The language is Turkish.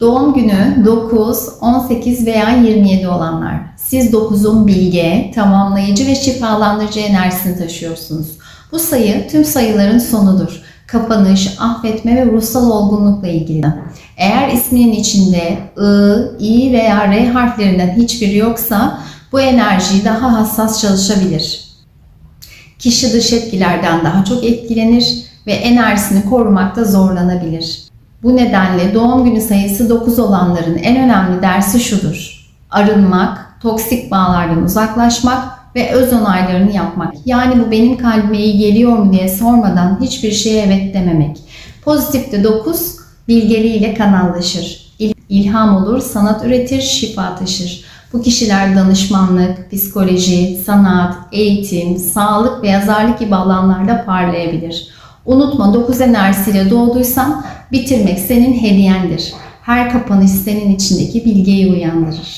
Doğum günü 9, 18 veya 27 olanlar. Siz 9'un bilge, tamamlayıcı ve şifalandırıcı enerjisini taşıyorsunuz. Bu sayı tüm sayıların sonudur. Kapanış, affetme ve ruhsal olgunlukla ilgili. Eğer isminin içinde I, I veya R harflerinden hiçbiri yoksa bu enerji daha hassas çalışabilir. Kişi dış etkilerden daha çok etkilenir ve enerjisini korumakta zorlanabilir. Bu nedenle doğum günü sayısı 9 olanların en önemli dersi şudur. Arınmak, toksik bağlardan uzaklaşmak ve öz onaylarını yapmak. Yani bu benim kalbime iyi geliyor mu diye sormadan hiçbir şeye evet dememek. Pozitifte 9 bilgeliğiyle kanallaşır. İl- İlham olur, sanat üretir, şifa taşır. Bu kişiler danışmanlık, psikoloji, sanat, eğitim, sağlık ve yazarlık gibi alanlarda parlayabilir. Unutma 9 enerjisiyle doğduysan bitirmek senin hediyendir. Her kapanış senin içindeki bilgeyi uyandırır.